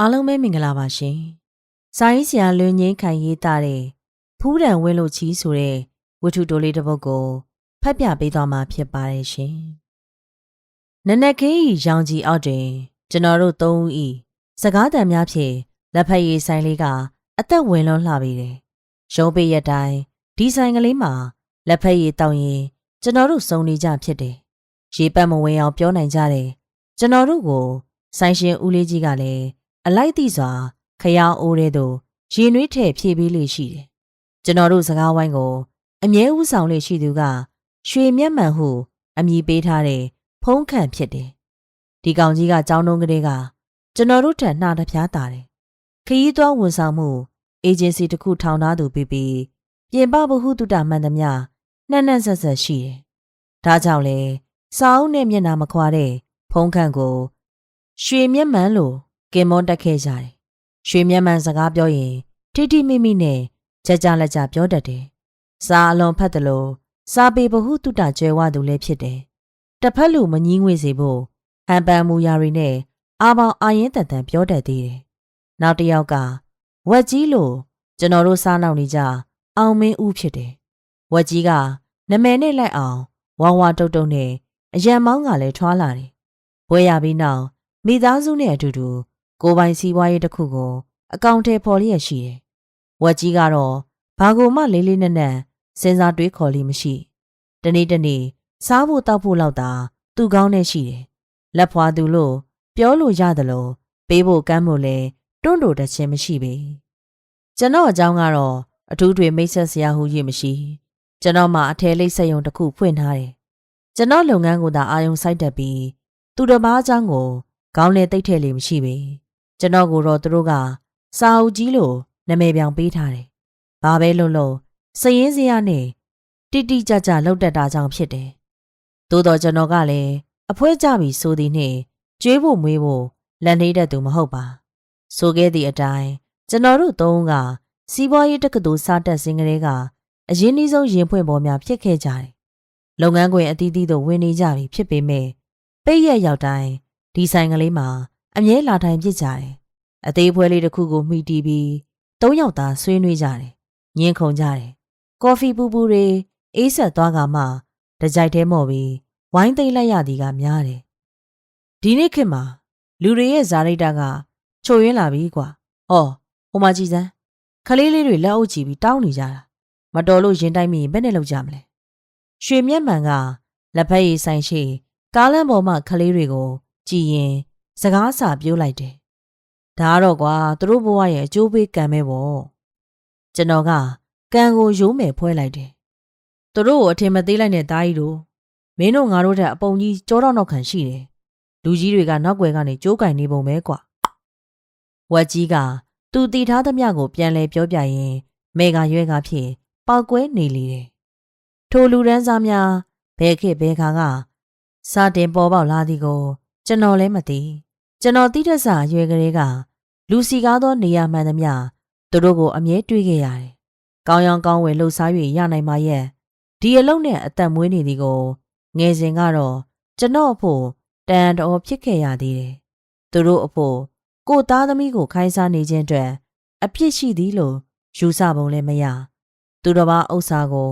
အားလုံးပဲမင်္ဂလာပါရှင်။စာရေးဆရာလွင်ငင်းခိုင်ရေးသားတဲ့ဖူးတံဝင်းလို့ချီဆိုတဲ့ဝတ္ထုတိုလေးတစ်ပုဒ်ကိုဖတ်ပြပေးသွားမှာဖြစ်ပါတယ်ရှင်။နနက်ခင်းဤရောင်ကြီးအောက်တွင် ကျွန်တော်တို့သုံးဦးဤစကားတံများဖြင့်လက်ဖက်ရည်ဆိုင်လေးကအသက်ဝင်လွန်းလှပေတယ်။ရုံးပိရက်တိုင်းဒီဆိုင်ကလေးမှာလက်ဖက်ရည်တောင်းရင် ကျွန်တော်တို့စုံနေကြဖြစ်တယ်။ရေပတ်မဝင်အောင်ပြောနိုင်ကြတယ်။ကျွန်တော်တို့ကိုဆိုင်ရှင်ဦးလေးကြီးကလည်း အလိုက်သိစွာခရောင်းအိုးတဲ့သို့ရေနွေးထည့်ဖြည့်ပေးလေရှိတယ်။ကျွန်တော်တို့စကားဝိုင်းကိုအမြဲဥဆောင်လေရှိသူကရွှေမျက်မှန်ဟုအမည်ပေးထားတဲ့ဖုံးခန့်ဖြစ်တယ်။ဒီကောင်ကြီးကကြောင်းတုံးကလေးကကျွန်တော်တို့ထက်နှာတစ်ပြားတာတယ်။ခရီးသွားဝန်ဆောင်မှုအေဂျင်စီတစ်ခုထောင်ထားသူပြီးပြီးပြင်ပဘဟုတုတမှန်သမျှနှံ့နှံ့ဆက်ဆက်ရှိတယ်။ဒါကြောင့်လေစာအုပ်နဲ့မျက်နှာမခွာတဲ့ဖုံးခန့်ကိုရွှေမျက်မှန်လို့ ကင်မွန်တက်ခဲ့ကြတယ်။ရွှေမျက်မှန်စကားပြောရင်ထိထိမိမိနဲ့ကြကြလက်ကြပြောတတ်တယ်။စာအလွန်ဖတ်တယ်လို့စာပေဘဟုတုတကျွဲဝသူလည်းဖြစ်တယ်။တစ်ဖက်လူမငီးငွေစေဖို့ဟန်ပန်မူရာတွေနဲ့အာပေါင်အာရင်တန်တန်ပြောတတ်သေးတယ်။နောက်တစ်ယောက်ကဝက်ကြီးလို့ကျွန်တော်တို့စားနောက်နေကြအောင်မင်းဦးဖြစ်တယ်။ဝက်ကြီးကနမယ်နဲ့လိုက်အောင်ဝါဝါတုတ်တုတ်နဲ့အရန်မောင်းကလည်းထွားလာတယ်။ဘွဲရပြီးနောက်မိသားစုနဲ့အတူတူ ကိုပိုင်စီးပွားရေးတစ်ခုကို အကောင့်ထဲပေါ်လျက်ရှိတယ်။ဝက်ကြီးကတော့ဘာကိုမှလေးလေးနက်နက်စဉ်းစားတွေးခေါ်လိမရှိ။တနေ့တနေ့စားဖို့တောက်ဖို့လောက်သာသူကောင်းနဲ့ရှိတယ်။လက်ဖွာသူလို့ပြောလို့ရတယ်လို့ပေးဖို့ကမ်းဖို့လဲတွန့်တိုတခြင်းမရှိပေ။ကျွန်တော်အကြောင်းကတော့အထူးတွေမိတ်ဆက်စရာဟူရမရှိ။ကျွန်တော်မှအထည်လိပ်စက်ရုံတစ်ခုဖွင့်ထားတယ်။ကျွန်တော်လုပ်ငန်းကိုသာအာရုံစိုက်တတ်ပြီးသူတစ်ပါးအကြောင်းကိုခေါင်းနဲ့တိတ်ထဲလေးမရှိပေ။ ကျွန်တော်ကိုတော့သူတို့ကစာအုပ်ကြီးလို့နာမည်ပြောင်ပေးထားတယ်။ဘာပဲလို့လို့စည်ရင်းစရာနဲ့တိတိကျကျလောက်တတ်တာကြောင့်ဖြစ်တယ်။သို့တော့ကျွန်တော်ကလည်းအဖွဲကြပြီဆိုသည်နှင့်ကျွေးဖို့မွေးဖို့လက်နှိပ်တတ်သူမဟုတ်ပါ။ဆိုခဲ့သည့်အတိုင်းကျွန်တော်တို့သုံးကစီးပွားရေးတက္ကသိုလ်စတက်စင်ကလေးကအရင်းနှီးဆုံးရင်ဖွင့်ပေါ်များဖြစ်ခဲ့ကြတယ်။လုပ်ငန်းခွင်အသီးသီးတို့ဝင်နေကြပြီဖြစ်ပေမဲ့ပိတ်ရက်ရောက်တိုင်းဒီဆိုင်ကလေးမှာ အမြဲလာထိုင်ပြစ်ကြတယ်။အသေးဖွဲလေးတစ်ခုကိုမှီတီးပြီးသုံးယောက်သားဆွေးနွေးကြတယ်။ညင်းခုန်ကြတယ်။ကော်ဖီပူပူတွေအေးဆက်သွားကမှတကြိုက်သေးမော့ပြီးဝိုင်းသိမ့်လိုက်ရသည်ကများတယ်။ဒီနေ့ခေတ်မှာလူတွေရဲ့ဇာရိတကချိုရင်းလာပြီကွာ။ဟောဟိုမကြည်စမ်းခလေးလေးတွေလက်အုပ်ချီပြီးတောင်းနေကြတာ။မတော်လို့ရင်တိုင်းမိရင်ဘယ်နဲ့လောက်ကြမလဲ။ရွှေမျက်မှန်ကလက်ဖက်ရည်ဆိုင်ရှိကားလမ်းပေါ်မှာခလေးတွေကိုကြည်ရင် စကားစာပြောလိုက်တယ်။ဒါတော့ကွာသူတို့ဘဝရဲ့အကျိုးပေးကံပဲပေါ့။ကျွန်တော်ကကံကိုရိုးမယ်ဖွဲလိုက်တယ်။သူတို့ကိုအထင်မသေးလိုက်တဲ့သားကြီးတို့မင်းတို့ငါတို့ထက်အပုံကြီးကြောတော့နောက်ခံရှိတယ်။လူကြီးတွေကနောက်ွယ်ကနေကြိုးကင်နေပုံပဲကွာ။ဝက်ကြီးကသူတီထားသမျှကိုပြန်လဲပြောပြရင်မေကရွဲကဖြစ်ပောက်ကွဲနေလေတယ်။ထိုလူရန်စားများဘဲခေဘဲခါကစတင်ပေါ်ပေါက်လာသည်ကို ကျွန်တော်လည်းမသိကျွန်တော်တိတဆာရွယ်ကလေးကလူစီကားသောနေရာမှန်သမျှသူတို့ကိုအမြဲတွေးခဲ့ရတယ်။ကောင်းရောင်ကောင်းဝယ်လှုပ်ရှား၍ရနိုင်ပါရဲ့ဒီအလုံးနဲ့အသက်မွေးနေသည်ကိုငယ်စဉ်ကတော့ကျွန်တော်အဖို့တန်တော်ဖြစ်ခဲ့ရသေးတယ်။သူတို့အဖို့ကိုသားသမီးကိုခိုင်းစားနေခြင်းအတွက်အပြစ်ရှိသည်လို့ယူဆပုံလည်းမရ။သူတော်ဘာဥစ္စာကို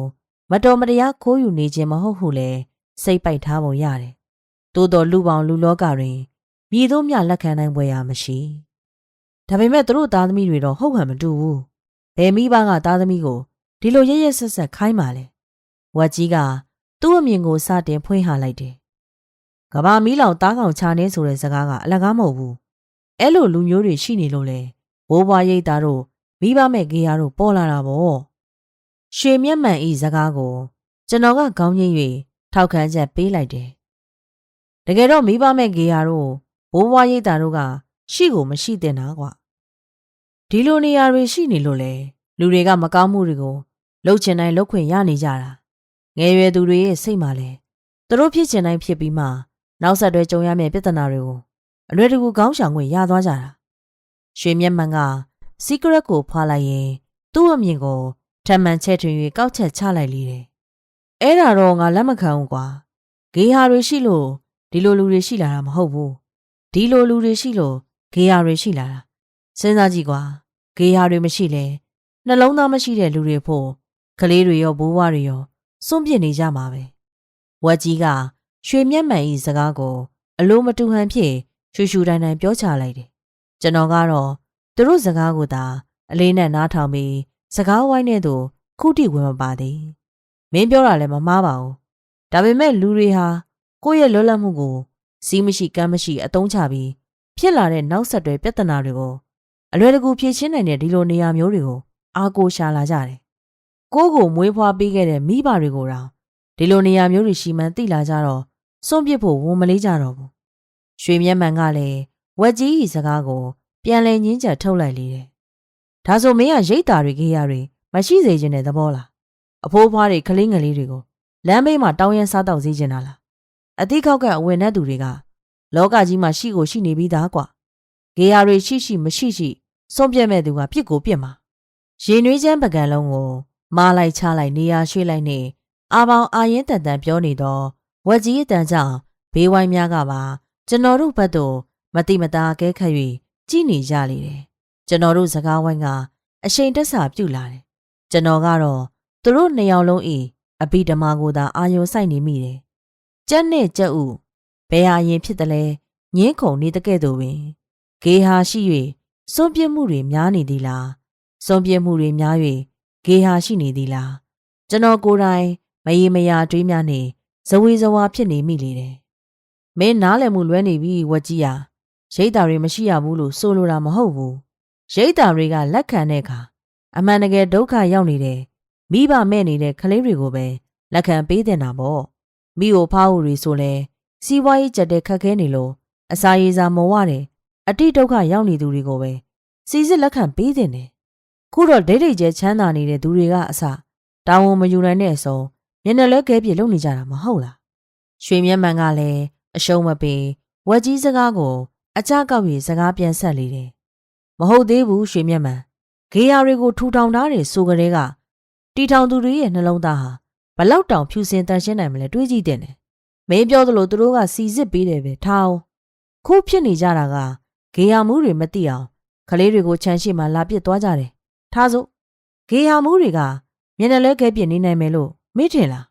မတော်မတရားခိုးယူနေခြင်းမဟုတ်ဟုလည်းစိတ်ပိုက်ထားပုံရတယ် သို့တော်လူပေါင်းလူလောကတွင်မြည်သောမြလက်ခံနိုင်ပွဲရာမရှိဒါပေမဲ့သူတို့သားသမီးတွေတော့ဟုတ်ဟန်မတူဘူးဘယ်မိဘကသားသမီးကိုဒီလိုရရဆက်ဆက်ခိုင်းပါလဲဝက်ကြီးကသူ့အမြင်ကိုစတင်ဖွင့်ဟလိုက်တယ်ကဘာမီးလောင်တားကောင်ချာနေဆိုတဲ့စကားကအလကားမဟုတ်ဘူးအဲ့လိုလူမျိုးတွေရှိနေလို့လေဘိုးဘွားရိတ်သားတို့မိဘမဲ့ကေယာတို့ပေါ်လာတာပေါ့ရွှေမျက်မှန်ဤစကားကို ကျွန်တော်ကခေါင်းငိမ့်၍ထောက်ခံချက်ပေးလိုက်တယ် တကယ်တော့မိဘမဲ့ကေယာတို့ဘိုးဘွားရိတ်တာတို့ကရှိကိုမရှိတင်တာကွာဒီလိုနေရာတွေရှိနေလို့လေလူတွေကမကောင်းမှုတွေကိုလှုပ်ချင်တိုင်းလှုပ်ခွင့်ရနေကြတာငယ်ရွယ်သူတွေရဲ့စိတ်မှာလဲသူတို့ဖြစ်ချင်တိုင်းဖြစ်ပြီးမှနောက်ဆက်တွဲကြုံရမယ့်ပြဿနာတွေကိုအလွယ်တကူကောင်းဆောင်ခွင့်ရသွားကြတာရွှေမျက်မှန်က secret ကိုဖွာလိုက်ရင်သူ့အမြင်ကိုထမှန်ချက်ထွင်၍ကောက်ချက်ချလိုက်လေတယ်အဲ့ဒါတော့ငါလက်မခံဘူးကွာဂေဟာတွေရှိလို့ ဒီလိုလူတွေရှိလာတာမဟုတ်ဘူးဒီလိုလူတွေရှိလို့ဂေယာတွေရှိလာတာစဉ်းစားကြည့်ကွာဂေဟာတွေမရှိလဲနှလုံးသားမရှိတဲ့လူတွေဖို့ကလေးတွေရောဘိုးဘွားတွေရောစွန့်ပစ်နေကြမှာပဲဝက်ကြီးကရွှေမျက်မှန်ဤစကားကို အလိုမတူဟန်ဖြင့်ရှူရှူတိုင်းတိုင်းပြောချလိုက်တယ်ကျွန်တော်ကတော့သူတို့စကားကိုသာအလေးနဲ့နားထောင်ပြီးစကားဝိုင်းတဲ့သူခုထိဝင်မပါသေးမင်းပြောတာလည်းမမှားပါဘူးဒါပေမဲ့လူတွေဟာ ကိုယ့်ရဲ့လွတ်လပ်မှုကိုစီးမရှိကမ်းမရှိအတုံးချပြီးဖြစ်လာတဲ့နောက်ဆက်တွဲပြဿနာတွေကိုအလွယ်တကူဖြေရှင်းနိုင်တဲ့ဒီလိုနေရာမျိုးတွေကိုအားကိုးရှာလာကြတယ်။ကိုယ့်ကိုမွေးဖွားပေးခဲ့တဲ့မိဘတွေကိုတောင်ဒီလိုနေရာမျိုးတွေရှိမှန်းသိလာကြတော့စွန့်ပစ်ဖို့ဝန်မလေးကြတော့ဘူး။ရွှေမျက်မှန်ကလည်းဝက်ကြီးဤစကားကို ပြန်လဲညင်းချက်ထုတ်လိုက်လေတယ်။ဒါဆိုမင်းကရိတ်တာတွေခေးရတွေမရှိစေချင်တဲ့သဘောလား။အဖိုးဖွားတွေကလေးငယ်လေးတွေကိုလမ်းဘေးမှာတောင်းရမ်းစားတော့စေချင်တာလား။ အတိခောက်ကအဝင်တဲ့သူတွေကလောကကြီးမှာရှိကိုရှိနေပြီးသားကွာ။ဂေယာတွေရှိရှိမရှိရှိစွန့်ပြတ်မဲ့သူကပြစ်ကိုပြစ်မှာရေနွေးချမ်းပကံလုံးကိုမားလိုက်ချလိုက်နေရာရွှေ့လိုက်နေအာပေါင်အာရင်တန်တန်ပြောနေတော့ဝက်ကြီးအတန်ကြောင့်ဘေးဝိုင်းများကပါကျွန်တော်တို့ဘက်သို့မတိမတာကဲခတ်၍ကြည်နေကြလေတယ်ကျွန်တော်တို့စကားဝိုင်းကအရှိန်တက်စာပြုတ်လာတယ်ကျွန်တော်ကတော့သူတို့နှစ်ယောက်လုံးဤအဘိဓမ္မာကိုသာအာယုံဆိုင်နေမိတယ် ကြက်နဲ့ကြက်ဥဘယ်ဟာရင်ဖြစ်တယ်လဲငင်းခုန်နေတဲ့ကဲ့သို့ပင်ဂေဟာရှိ၍စွန့်ပြစ်မှုတွေများနေသည်လားစွန့်ပြစ်မှုတွေများ၍ဂေဟာရှိနေသည်လားကျွန်တော်ကိုယ်တိုင်မရေမရာတွေးများနေဇဝေဇဝါဖြစ်နေမိလေတယ်မင်းနားလည်မှုလွဲနေပြီဝက်ကြီးဟာရိတ်တာတွေမရှိရဘူးလို့ဆိုလိုတာမဟုတ်ဘူးရိတ်တာတွေကလက်ခံတဲ့အခါအမှန်တကယ်ဒုက္ခရောက်နေတယ်မိဘမဲ့နေတဲ့ကလေးတွေကိုပဲလက်ခံပေးတင်တာပေါ့ မိကိုဖားဖို့တွေဆိုလဲစီးပွားရေးကြက်တဲ့ခက်ခဲနေလို့အစာရည်စာမဝတဲ့အတိဒုက္ခရောက်နေသူတွေကိုပဲစီစစ်လက်ခံပေးတင်တယ်ခုတော့ဒိတ်ဒိတ်ကျဲချမ်းသာနေတဲ့သူတွေကအစတာဝန်မယူနိုင်တဲ့အစုံမျက်နှာလဲကဲပြေလုပ်နေကြတာမဟုတ်လားရွှေမျက်မှန်ကလည်းအရှုံးမပေးဝက်ကြီးစကားကို အကြကောက်ပြီးစကားပြန်ဆက်လေတယ်မဟုတ်သေးဘူးရွှေမျက်မှန်ဂေယာတွေကိုထူထောင်ထားတဲ့ဆိုကလေးကတီထောင်သူတွေရဲ့နှလုံးသားဟာ ဘလောက်တောင်ဖြူစင်တန်ရှင်းနိုင်မလဲတွေးကြည့်တဲ့တယ်မင်းပြောသလိုသူတို့ကစီစစ်ပေးတယ်ပဲထားအောင်ခုဖြစ်နေကြတာကဂေယာမှုတွေမသိအောင်ကလေးတွေကိုခြံရှိမှလာပစ်သွားကြတယ်ထားစို့ဂေယာမှုတွေကမျက်နှာလဲခဲပြစ်နေနိုင်မယ်လို့မေ့ထင်လား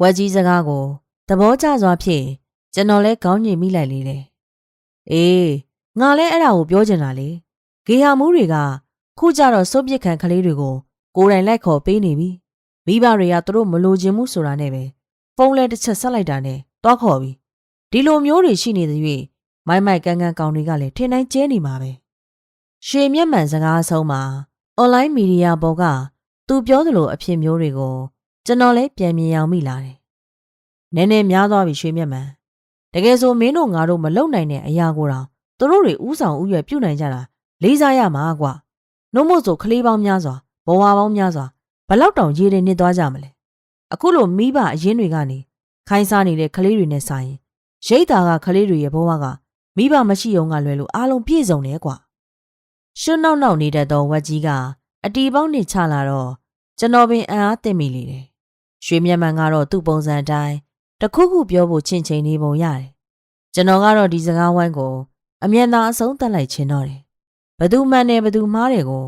ဝက်ကြီးစကားကိုသဘောကျစွာဖြင့်ကျွန်တော်လဲခေါင်းညင်မိလိုက်လေတယ်အေးငါလဲအဲ့ဒါကိုပြောချင်တာလေဂေဟာမှုတွေကခုကြတော့စုပ်ပစ်ခံကလေးတွေကိုကိုယ်တိုင်လိုက်ခေါ်ပေးနေပြီ မိဘတွေကသူတို့မလိုချင်မှုဆိုတာနဲ့ပဲဖုန်းလဲတစ်ချက်ဆက်လိုက်တာနဲ့တွားခေါ်ပြီဒီလိုမျိုးတွေရှိနေတဲ့၍မိုက်မိုက်ကန်းကန်းကောင်တွေကလည်းထင်တိုင်းကျဲနေမှာပဲရှေမျက်မှန်စကားအဆုံးမှာအွန်လိုင်းမီဒီယာပေါ်ကသူပြောသလိုအဖြစ်မျိုးတွေကိုကျွန်တော်လည်းပြန်မြင်အောင်မိလာတယ်။နည်းနည်းများသွားပြီရွှေမျက်မှန်။တကယ်ဆိုမင်းတို့ငါတို့မလုံနိုင်တဲ့အရာကိုတောင်သူတို့တွေဥဆောင်ဥရွယ်ပြုတ်နိုင်ကြတာလေးစားရမှာကွာ။နှုတ်မို့ဆိုကလေးပေါင်းများစွာဘဝပေါင်းများစွာ ဘလောက်တောင်ရေတွေနစ်သွားကြမလဲ။အခုလိုမိဘအရင်တွေကနေခိုင်းစားနေတဲ့ကလေးတွေနဲ့ဆိုင်ရိတ်တာကကလေးတွေရဲ့ဘဝကမိဘမရှိုံကလွယ်လို့အားလုံးပြည့်စုံတယ်ကွာ။ရှွတ်နောက်နောက်နေတတ်သောဝက်ကြီးကအတီပေါင်းနဲ့ချလာတော့ကျွန်တော်ပင်အံ့အားသင့်မိလေတယ်။ရွှေမျက်မှန်ကတော့သူ့ပုံစံအတိုင်းတခုခုပြောဖို့ချင့်ချိန်နေပုံရတယ်။ကျွန်တော်ကတော့ဒီစကားဝိုင်းကို အမျက်သားအဆုံးသတ်လိုက်ခြင်းတော့တယ်။ဘသူမှန်တယ်ဘသူမှားတယ်ကို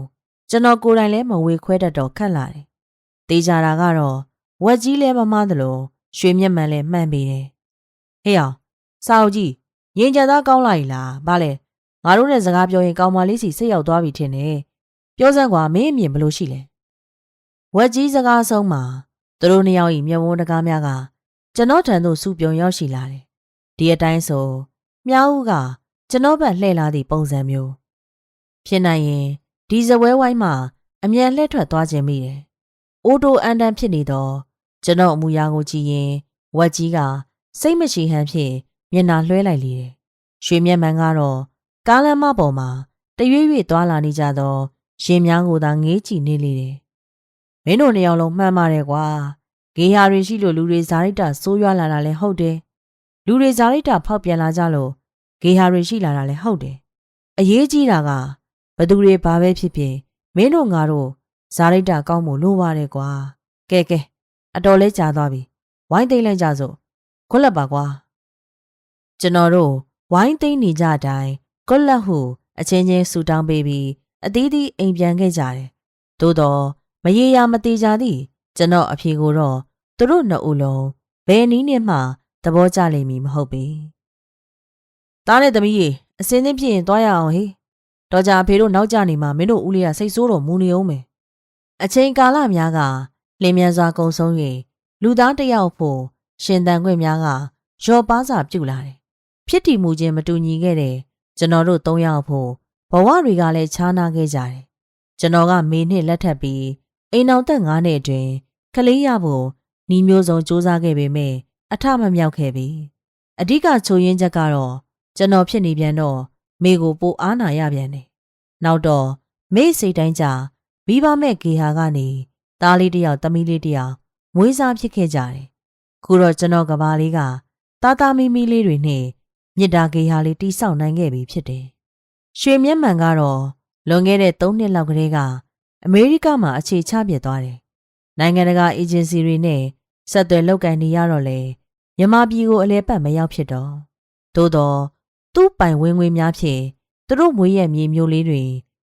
ကျွန်တော်ကိုယ်တိုင်လည်းမဝေခွဲတတ်တော့ခက်လာတယ်။ တေးကြတာကတော့ဝက်ကြီးလည်းမမှားသလိုရွှေမျက်မှန်လည်းမှန်ပေတယ်။ဟေ့အောင်စာအုပ်ကြီးရင်ကြသားကောင်းလာ ਈ လား။ဘာလဲငါတို့နဲ့စကားပြောရင်ကောင်းမလေးစီစိတ်ရောက်သွားပြီထင်တယ်။ပြောစမ်းကွာမင်းအမြင်ဘလို့ရှိလဲ။ဝက်ကြီးစကားဆုံးမှာသူတို့နှစ်ယောက်ဤမျက်ဝန်းတကားများကကျွန်တော်ထံသို့စုပြုံရောက်ရှိလာတယ်။ဒီအတိုင်းဆိုမြောက်ဦးကကျွန်တော်ဘက်လှည့်လာသည့်ပုံစံမျိုးဖြစ်နိုင်ရင်ဒီဇပွဲဝိုင်းမှာအမြန်လှည့်ထွက်သွားခြင်းမိတယ်။ အိုတိုအန်တန်ဖြစ်နေတော့ကျွန်တော်အမူအရာကိုကြည့်ရင်ဝက်ကြီးကစိတ်မရှိဟန်ဖြင့်မျက်နှာလွှဲလိုက်လေတယ်။ရွှေမျက်မှန်ကတော့ကားလမ်းမပေါ်မှာတရွေ့ရွေ့သွားလာနေကြသောရင်များကိုသာငေးကြည့်နေလေတယ်။မင်းတို့နှစ်ယောက်လုံးမှန်ပါတယ်ကွာ။ဂေဟာတွေရှိလို့လူတွေဇာရိတာဆိုးရွားလာတာလည်းဟုတ်တယ်။လူတွေဇာရိတာဖောက်ပြန်လာကြလို့ဂေဟာတွေရှိလာတာလည်းဟုတ်တယ်။အရေးကြီးတာကဘသူတွေဘာပဲဖြစ်ဖြစ်မင်းတို့ငါတို့ ဇာရိတာကောင်းမှုလိုပါတယ်ကွာ။ကဲကဲအတော်လေးကြာသွားပြီ။ဝိုင်းသိမ့်လိုက်ကြစို့။ခွက်လက်ပါကွာ။ကျွန်တော်တို့ဝိုင်းသိမ့်နေကြတိုင်းကွက်လက်ဟုအချင်းချင်းဆူတောင်းပေးပြီးအသီးသီးအိမ်ပြန်ခဲ့ကြတယ်။သို့တော့မရေရာမသေးကြသည့်ကျွန်တော်အဖြေကိုတော့သူတို့နှစ်ဦးလုံးဘယ်နည်းနဲ့မှသဘောကျလိမ့်မည်မဟုတ်ပေ။သားနဲ့သမီးရေအစင်းသင်းဖြစ်ရင်သွားရအောင်ဟေး။တော်ကြအဖေတို့နောက်ကျနေမှာမင်းတို့ဦးလေးကစိတ်ဆိုးတော်မူနေအောင်မယ်။ အချိန်ကာလများကလင်းမြန်စွာကုံဆုံး၍လူသားတစ်ယောက်ဖို့ရှင်တန်ခွင့်များကရော်ပါးစာပြုလာတယ်။ဖြစ်တည်မှုချင်းမတူညီခဲ့တဲ့ကျွန်တော်တို့သုံးယောက်ဖို့ဘဝတွေကလည်းခြားနာခဲ့ကြတယ်။ကျွန်တော်ကမေနှစ်လက်ထပ်ပြီးအိမ်အောင်သက်၅နှစ်အတွင်းကလေးရဖို့နှီးမျိုးစုံစူးစမ်းခဲ့ပေမဲ့အထမမြောက်ခဲ့ပြီ။အဓိကချိုးရင်းချက်ကတော့ကျွန်တော်ဖြစ်နေပြန်တော့မေကိုပိုအားနာရပြန်တယ်။နောက်တော့မေစိတ်တိုင်းကြ မိဘမဲ့ဂေဟာကနေသားလေးတစ်ယောက်သမီးလေးတစ်ယောက်မွေးစားဖြစ်ခဲ့ကြတယ်။ခုတော့ကျွန်တော်ကဘာလေးကသားသားမီမီလေးတွေနဲ့မြစ်တာဂေဟာလေးတိဆောက်နိုင်ခဲ့ပြီဖြစ်တယ်။ရွှေမျက်မှန်ကတော့လွန်ခဲ့တဲ့၃နှစ်လောက်ကလေးကအမေရိကမှာအခြေချပြစ်သွားတယ်။နိုင်ငံတကာအေဂျင်စီတွေနဲ့ဆက်သွယ်လုပ်ကိုင်နေရတော့လေမြန်မာပြည်ကိုအလဲပတ်မရောက်ဖြစ်တော့သို့တော့သူ့ပိုင်ဝင်ငွေများဖြင့်သူတို့မွေးရဲ့မြေမျိုးလေးတွေ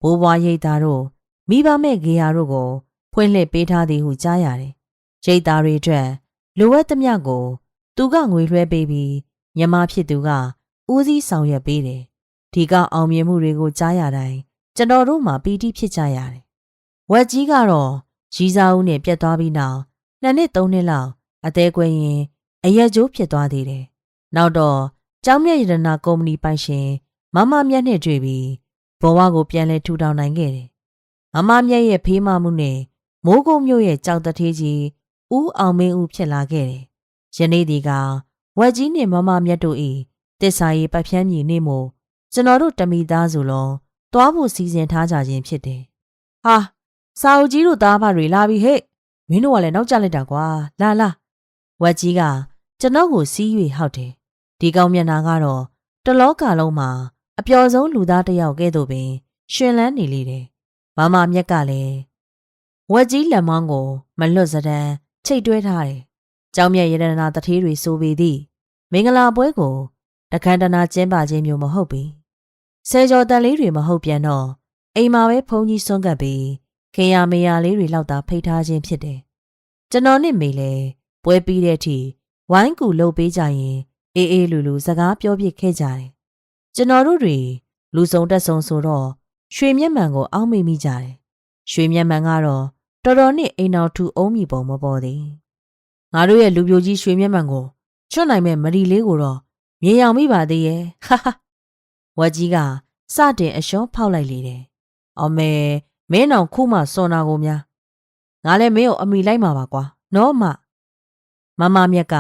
ဘိုးဘွားရိတ်သားတို့ မိဘမဲ့ဂေဟာတို့ကိုဖွင့်လှစ်ပေးထားသည်ဟုကြားရတယ်။ရိတ်သားတွေအတွက်လိုအပ်သမျှကို သူကငွေလွှဲပေးပြီးမြန်မာဖြစ်သူကဦးစီးဆောင်ရွက်ပေးတယ်။ဒီကအောင်မြင်မှုတွေကိုကြားရတိုင်းကျွန်တော်တို့မှပီတိဖြစ်ကြရတယ်။ဝက်ကြီးကတော့ကြီးစားဦးနဲ့ပြတ်သွားပြီးနောက်နှစ်နှစ်သုံးနှစ်လောက်အသေးကွယ်ရင်အရက်ကျိုးဖြစ်သွားသေးတယ်။နောက်တော့ကျောင်းမြတ်ရတနာကုမ္ပဏီပိုင်ရှင်မမမြတ်နဲ့တွေ့ပြီးဘဝကိုပြန်လဲထူထောင်နိုင်ခဲ့တယ်။ မမမြတ်ရဲ့ဖေးမမှုနဲ့မိုးကုတ်မြို့ရဲ့ကြောက်တထေးကြီးဦးအောင်မင်းဦးဖြစ်လာခဲ့တယ်။ယနေ့ဒီကဝက်ကြီးနဲ့မမမြတ်တို့၏တစ္ဆာရေးပတ်ဖြန်းမြေနေမို့ကျွန်တော်တို့တမိသားစုလုံးသွားဖို့စီစဉ်ထားကြခြင်းဖြစ်တယ်။ဟာစာအုပ်ကြီးတို့သားဖတွေလာပြီဟဲ့မင်းတို့ကလည်းနောက်ကျလိုက်တာကွာလာလာဝက်ကြီးကကျွန်တော်ကိုစီး၍ဟောက်တယ်ဒီကောင်မျက်နှာကတော့တလောကလုံးမှာအပျော်ဆုံးလူသားတစ်ယောက်ကဲ့သို့ပင်ရှင်လန်းနေလေတယ် မမမြက်ကလည်းဝက်ကြီးလက်မောင်းကို မလွတ်စဒံချိတ်တွဲထားတယ်ကြောင်မြက်ရတနာတထေးတွေဆိုပေသည်မင်္ဂလာပွဲကိုတခန္တနာကျင်းပခြင်းမျိုးမဟုတ်ပြီဆယ်ကျော်တန်လေးတွေမဟုတ်ပြန်တော့အိမ်မှာပဲဖုန်းကြီးစွန့်ကပ်ပြီးခင်ရမေရလေးတွေလောက်သာဖိတ်ထားခြင်းဖြစ်တယ်ကျွန်တော်နဲ့မေလည်းပွဲပြီးတဲ့အထိဝိုင်းကူလှုပ်ပေးကြရင်အေးအေးလူလူစကားပြောပြခဲ့ကြတယ်ကျွန်တော်တို့တွေလူစုံတက်ဆုံဆိုတော့ ရွှေမျက်မှန်ကိုအောက်မေ့မိကြတယ်ရွှေမျက်မှန်ကတော့တော်တော်နဲ့အိမ်တော်ထူအုံးမိပုံမပေါ်သေးငါတို့ရဲ့လူပြိုကြီးရွှေမျက်မှန်ကိုချွတ်နိုင်မဲ့မရီလေးကိုတော့မြင်အောင်မိပါသေးရဲ့ဟာဟာဝက်ကြီးကစတင်အရှောဖောက်လိုက်လေတယ်။အော်မဲမင်းအောင်ခုမှစော်နာကိုများငါလည်းမင်းကိုအမိလိုက်မှာပါကွာနော်မမမမြက်က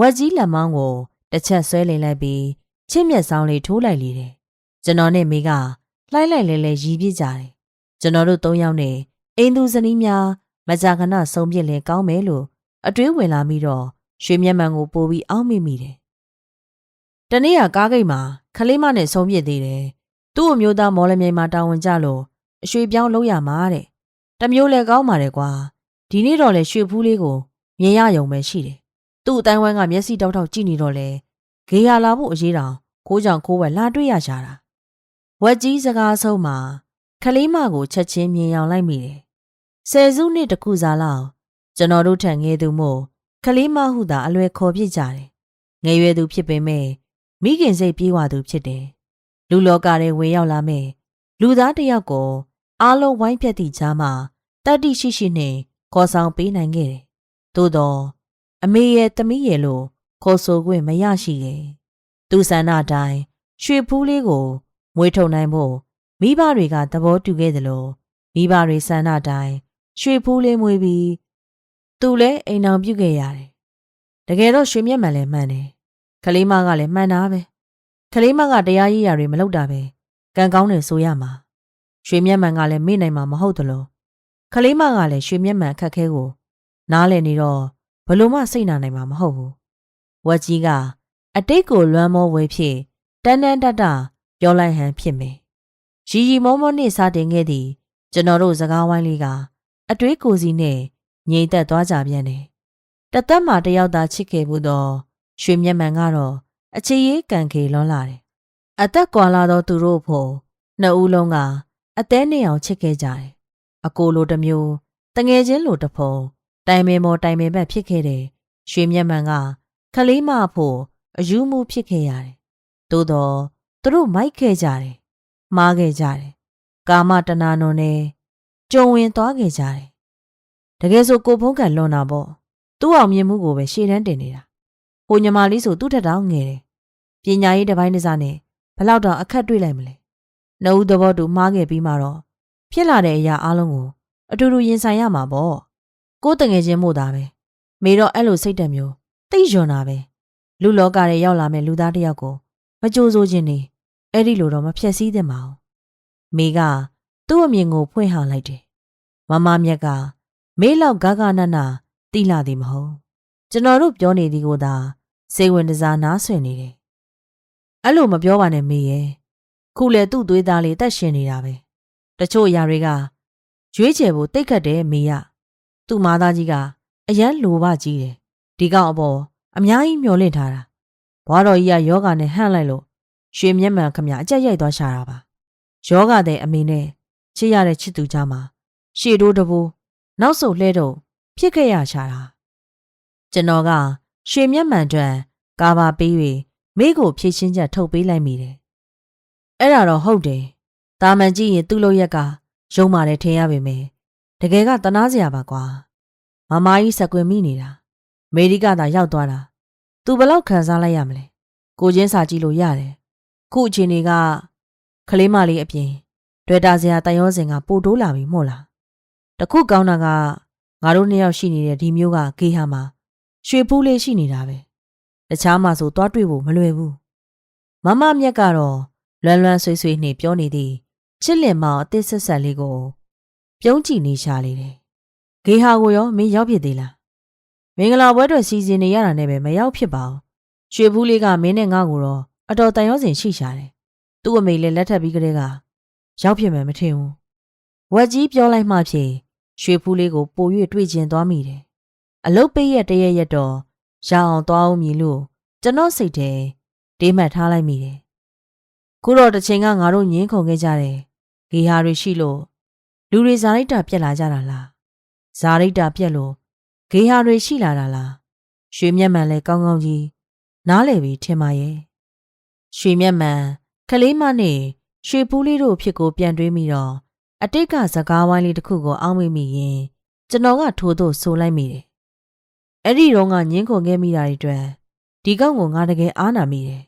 ဝက်ကြီးလက်မောင်းကိုတစ်ချက်ဆွဲလိမ့်လိုက်ပြီးချစ်မျက်ဆောင်လေးထိုးလိုက်လေတယ်။ကျွန်တော်နဲ့မိက လှိုက်လိုက်လဲလဲရီးပြစ်ကြတယ်။ကျွန်တော်တို့သုံးယောက်နဲ့အိမ်သူဇနီးများမကြာခဏဆုံးပြစ်လဲကောင်းမယ်လို့အတွေးဝင်လာပြီးတော့ရွှေမျက်မှန်ကိုပို့ပြီးအောက်မိမိတယ်။တနေ့ကကားဂိတ်မှာခလေးမနဲ့ဆုံးပြစ်သေးတယ်။သူ့အမျိုးသားမော်လမြိုင်မှာတာဝန်ကြလို့အရွှေပြောင်းလုပ်ရမှာတဲ့။တမျိုးလဲကောင်းပါတယ်ကွာ။ဒီနေ့တော့လဲရွှေဖူးလေးကိုမြင်ရယုံပဲရှိတယ်။သူ့အတိုင်းဝိုင်းကမျက်စိတောက်တောက်ကြည့်နေတော့လဲဂေယာလာဖို့အရေးတောင်ခိုးကြောင်ခိုးဝဲလာတွေ့ရရှာတာ။ ဝက်ကြီးစကားဆုံးမှာခလေးမကိုချက်ချင်းမြင်အောင်လိုက်မိတယ်။ဆယ်စုနှစ်တခုစားလောက်ကျွန်တော်တို့ထံငယ်သူမို့ခလေးမဟုသာအလွယ်ခေါ်ပြစ်ကြတယ်။ငယ်ရွယ်သူဖြစ်ပေမဲ့မိခင်စိတ်ပြေးဝသူဖြစ်တယ်။လူလောကထဲဝင်ရောက်လာမဲ့လူသားတစ်ယောက်ကိုအားလုံးဝိုင်းပြက်သည့်ကြားမှာတတ္တိရှိရှိနဲ့ခေါ်ဆောင်ပေးနိုင်ခဲ့တယ်။သို့တော့အမေရဲ့သမီးရဲ့လို့ခေါ်ဆိုခွင့်မရရှိခဲ့။သူဆန္ဒတိုင်းရွှေဖူးလေးကို မွေးထုတ်နိုင်ဖို့မိဘတွေကသဘောတူခဲ့သလိုမိဘတွေဆန္ဒတိုင်းရွှေဖူးလေးမွေးပြီးသူလည်းအိမ်အောင်ပြုတ်ခဲ့ရတယ်။တကယ်တော့ရွှေမျက်မှန်လည်းမှန်တယ်။ကလေးမကလည်းမှန်တာပဲ။ကလေးမကတရားရေးရာတွေမလုပ်တာပဲ။ကံကောင်းတယ်ဆိုရမှာ။ရွှေမျက်မှန်ကလည်းမေ့နိုင်မှာမဟုတ်သလိုကလေးမကလည်းရွှေမျက်မှန်အခက်ခဲကိုနားလည်နေတော့ဘလို့မှစိတ်နာနိုင်မှာမဟုတ်ဘူး။ဝက်ကြီးကအတိတ်ကိုလွမ်းမောဝဲဖြစ်တန်းတန်းတတ ပြောလိုက်ဟန်ဖြစ်မယ်။ရီရီမောမောနဲ့စတင်ခဲ့သည်ကျွန်တော်တို့စကားဝိုင်းလေးကအတွေးကိုစီနဲ့ငြိမ်သက်သွားကြပြန်တယ်။တသက်မှတယောက်သာချစ်ခဲ့ဘူးတော့ရွှေမျက်မှန်ကတော့အခြေရေးကံခေလွန်လာတယ်။အသက်ကွာလာသောသူတို့ဖို့နှစ်ဦးလုံးကအသေးနဲ့အောင်ချစ်ခဲ့ကြတယ်အကိုလိုတစ်မျိုးတငယ်ချင်းလိုတစ်ဖုံတိုင်ပင်မော်တိုင်ပင်ဘက်ဖြစ်ခဲ့တယ်ရွှေမျက်မှန်ကခလေးမဖို့အယူမှုဖြစ်ခဲ့ရတယ်သို့တော့ သူတို့မိုက်ခဲ့ကြတယ်မှားခဲ့ကြတယ်ကာမတဏနုံနဲ့ကြုံဝင်သွားခဲ့ကြတယ်တကယ်ဆိုကိုဖုံးကန်လွန်တာပေါ့သူ့အောင်မြင်မှုကိုပဲရှေ့တန်းတင်နေတာဟိုညီမလေးဆိုသူ့ထက်တောင်ငယ်တယ်ပညာရေးတစ်ပိုင်းတစ်စားနဲ့ဘလောက်တော့အခက်တွေ့လိုက်မလဲနှုတ်သဘောတူမှားခဲ့ပြီးမှတော့ဖြစ်လာတဲ့အရာအလုံးကိုအတူတူရင်ဆိုင်ရမှာပေါ့ကိုယ်တငယ်ချင်းမို့သားပဲမေတော့အဲ့လိုစိတ်တက်မျိုးသိယွန်တာပဲလူလောကရဲ့ရောက်လာမဲ့လူသားတစ်ယောက်ကို မကြိုးစိုးခြင်းနေအဲ့ဒီလိုတော့မဖြက်စည်းသင့်ပါဘူးမေကသူ့အမြင်ကိုဖွင့်ဟလိုက်တယ်မမမြက်ကမေးလောက်ဂဂနနတိလာသည်မဟုတ်ကျွန်တော်တို့ပြောနေသည်ကိုသာစိတ်ဝင်စားနားဆွင့်နေတယ်အဲ့လိုမပြောပါနဲ့မေရဲ့ခုလေသူ့သွေးသားလေးတက်ရှင်နေတာပဲတချို့အရာတွေကရွေးချယ်ဖို့တိတ်ခတ်တယ်မေရသူ့မာသားကြီးကအရန်လိုဘကြီးတယ်ဒီကောင်အပေါ်အများကြီးမျောလင့်ထားတာ ဘွားတော်ကြီးကယောဂနဲ့ဟန့်လိုက်လို့ရွှေမျက်မှန်ခမအကြက်ရိုက်သွားရှာတာပါယောဂတဲ့အမေနဲ့ချစ်ရတဲ့ချစ်သူကြားမှာရှေ့တိုးတဘူနောက်ဆုတ်လှဲတော့ဖြစ်ခဲ့ရရှာတာကျွန်တော်ကရွှေမျက်မှန်တွင်ကာဘာပေး၍မိကိုဖြည့်ချင်းချက်ထုတ်ပေးလိုက်မိတယ်အဲ့ဒါတော့ဟုတ်တယ်တာမန်ကြည့်ရင်သူ့လိုရက်ကယုံမာတယ်ထင်ရပေမယ့်တကယ်ကတနာစရာပါကွာမမကြီးစကွင်မိနေတာအမေရိကသာရောက်သွားတာ သူဘလောက်ခံစားလိုက်ရမလဲကိုချင်းစာကြည့်လို့ရတယ်ခုအချိန်တွေကကလေးမလေးအပြင်တွေ့တာစရာတန်ရောစင်ကပို့တိုးလာပြီမို့လားတခုကောင်းတာကငါတို့နှစ်ယောက်ရှိနေတဲ့ဒီမျိုးကဂေးဟာမှာရွှေဖူးလေးရှိနေတာပဲတခြားမှာဆိုသွားတွေ့ဖို့မလွယ်ဘူးမမမြက်ကတော့လွမ်းလွမ်းဆွေးဆွေးနှင့်ပြောနေသည်ချစ်လင်မောင်အသစ်ဆက်ဆက်လေးကို ပြုံးကြည့်နေရှာလေတယ်ဂေးဟာကိုရောမင်းရောက်ဖြစ်သေးလား မင်္ဂလာပွဲတွေစီစဉ်နေရတာနဲ့ပဲမရောက်ဖြစ်ပါဘူးရွှေဖူးလေးကမင်းနဲ့ငါ့ကိုတော့အတော်တန်ရောစင်ရှိရှာတယ်သူ့အမေလည်းလက်ထပ်ပြီးကလေးကရောက်ဖြစ်မယ်မထင်ဘူးဝက်ကြီးပြောလိုက်မှဖြင့်ရွှေဖူးလေးကိုပို၍တွေ့ကျင်သွားမိတယ်အလုတ်ပိတ်ရက်တရက်ရက်တော့ရအောင်သွားအောင်မြည်လို့ကျွန်တော်စိတ်ထဲတေးမှတ်ထားလိုက်မိတယ်ခုတော့တစ်ချိန်ကငါတို့ညင်းခုန်ခဲ့ကြတယ်ဂေဟာတွေရှိလို့လူတွေဇာရိတ္တာပြက်လာကြတာလားဇာရိတ္တာပြက်လို့ ဂေဟာတွေရှိလာတာလားရွှေမျက်မှန်လဲကောင်းကောင်းကြီးနားလေပြီထင်ပါရဲ့ရွှေမျက်မှန်ကလေးမနဲ့ရွှေဖူးလေးတို့ဖြစ်ကိုပြန်တွေးမိတော့အတိတ်ကစကားဝိုင်းလေးတစ်ခုကိုအောင်းမိမိရင်ကျွန်တော်ကထိုးသို့ဆိုလိုက်မိတယ်အဲ့ဒီတော့ကညင်းခုန်ခဲ့မိတာတွေအတွက်ဒီကောက်ကိုငါတကယ်အားနာမိတယ်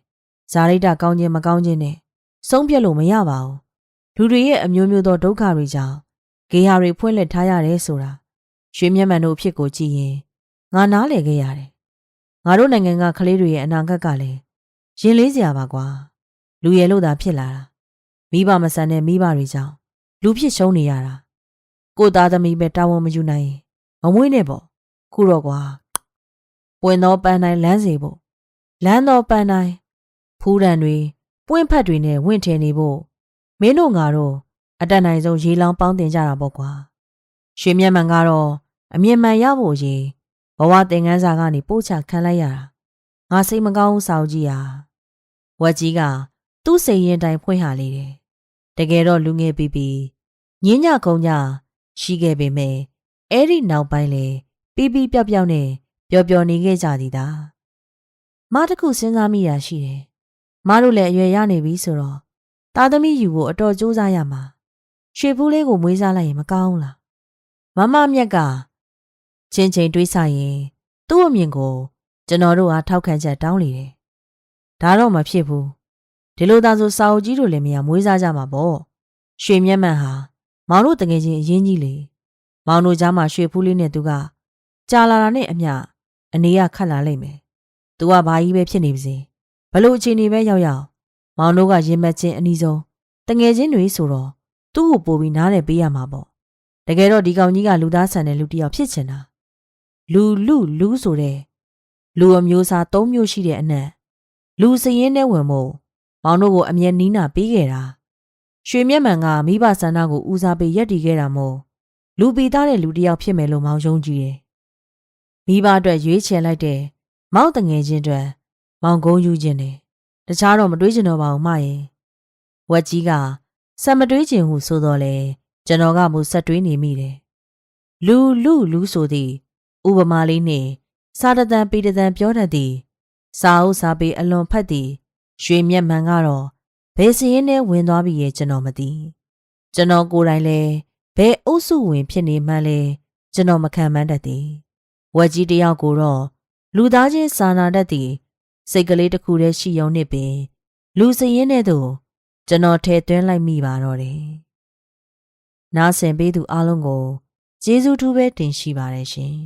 ဇာရိတ္တကောင်းခြင်းမကောင်းခြင်းနဲ့ဆုံးဖြတ်လို့မရပါဘူးလူတွေရဲ့အမျိုးမျိုးသောဒုက္ခတွေကြောင့်ဂေဟာတွေဖွင့်လှစ်ထားရတယ်ဆိုတာ ရွှေမျက်မှန်တို့အဖြစ်ကိုကြည့်ရင်ငါနားလည်ခဲ့ရတယ်ငါတို့နိုင်ငံကကလေးတွေရဲ့အနာဂတ်ကလည်းရင်လေးစရာပါကွာလူရဲလို့သာဖြစ်လာတာမိဘမဆန်တဲ့မိဘတွေကြောင့်လူဖြစ်ရှုံးနေရတာကိုသားသမီးပဲတာဝန်မယူနိုင်ရင်မမွေးနဲ့ပေါ့ခုတော့ကွာပွင့်သောပန်းတိုင်းလမ်းစီဖို့လမ်းသောပန်းတိုင်းဖူးရန်တွေပွင့်ဖက်တွေနဲ့ဝင့်ထည်နေဖို့မင်းတို့ငါတို့အတက်နိုင်ဆုံးရေလောင်းပေါင်းတင်ကြတာပေါ့ကွာ ရွှေမျက်မှန်ကတော့အမြင်မှန်ရဖို့ရေးဘဝသင်ခန်းစာကနေပို့ချခံလိုက်ရတာငါစိတ်မကောင်းဘူးစာအုပ်ကြီးဟာဝက်ကြီးကသူ့စိတ်ရင်တိုင်ဖွင့်ဟာလေတယ်တကယ်တော့လူငယ်ပြီးပြီးညင်းညခုံညရှိခဲ့ပေမဲ့အဲ့ဒီနောက်ပိုင်းလေပြီးပြီးပြောက်ပြောက်နဲ့ပျော်ပျော်နေခဲ့ကြသည်သာမတခုစဉ်းစားမိတာရှိတယ်မတို့လည်းအရွယ်ရနေပြီဆိုတော့သားသမီးယူဖို့အတော်ကြိုးစားရမှာရွှေဖူးလေးကိုမွေးစားလိုက်ရင်မကောင်းလား မမမြက်ကချင်းချင်းတွေးဆရင်သူ့အမြင်ကို ကျွန်တော်တို့အားထောက်ခံချက်တောင်းလေတယ်ဒါတော့မဖြစ်ဘူးဒီလိုသာဆိုစာအုပ်ကြီးတို့လည်းမရမွေးစားကြမှာပေါ့ရွှေမျက်မှန်ဟာမောင်တို့တကယ်ချင်းအရင်ကြီးလေမောင်တို့ကြားမှာရွှေဖူးလေးနဲ့သူကကြာလာတာနဲ့အမျှအနေရခတ်လာလိမ့်မယ်သူကဘာကြီးပဲဖြစ်နေပါစေဘလို့အခြေအနေပဲရောက်ရောက်မောင်တို့ကရင်မက်ချင်းအနီးဆုံးတငယ်ချင်းတွေဆိုတော့သူ့ကိုပို့ပြီးနားလည်ပေးရမှာပေါ့ တကယ်တော့ဒီကောင်ကြီးကလူသားဆန်တဲ့လူတစ်ယောက်ဖြစ်ချင်တာလူလူလူဆိုတဲ့လူအမျိုးအစား၃မျိုးရှိတဲ့အနက်လူစရင်နဲ့ဝင်မို့မောင်တို့ကိုအမြဲနီးနာပေးခဲ့တာရွှေမျက်မှန်ကမိဘဆန္ဒကိုဦးစားပေးရက်တည်ခဲ့တာမို့လူပီသားတဲ့လူတစ်ယောက်ဖြစ်မယ်လို့မောင်ယုံကြည်တယ်မိဘအတွက်ရွေးချယ်လိုက်တဲ့မောင်တငယ်ချင်းအတွက်မောင်ကုန်းယူခြင်းတယ်တခြားတော့မတွေးချင်တော့ပါဘူးမရဲ့ဝက်ကြီးကဆက်မတွေးခြင်းဟုဆိုတော့လေ ကျွန်တော်ကမူဆက်တွေးနေမိတယ်လူလူလူဆိုသည် ဥပမာလေးနှင့်စာတသံပေတသံပြောတတ်သည် စာအုပ်စာပေအလွန်ဖတ်သည်ရွှေမျက်မှန်ကတော့ဘယ်စရင်နဲ့ဝင်သွားပြီရဲ့ကျွန်တော်မသိကျွန်တော်ကိုယ်တိုင်လည်းဘယ်အုပ်စုဝင်ဖြစ်နေမှန်းလဲကျွန်တော်မခံမှန်းတတ်သည်ဝက်ကြီးတယောက်ကိုတော့လူသားချင်းစာနာတတ်သည်စိတ်ကလေးတစ်ခုတည်းရှိုံနဲ့ပင် လူစရင်နဲ့သို့ကျွန်တော်ထဲသွင်းလိုက်မိပါတော့တယ် နားဆင်ပေးသူအားလုံးကိုကျေးဇူးထူးပဲတင်ရှိပါတယ်ရှင်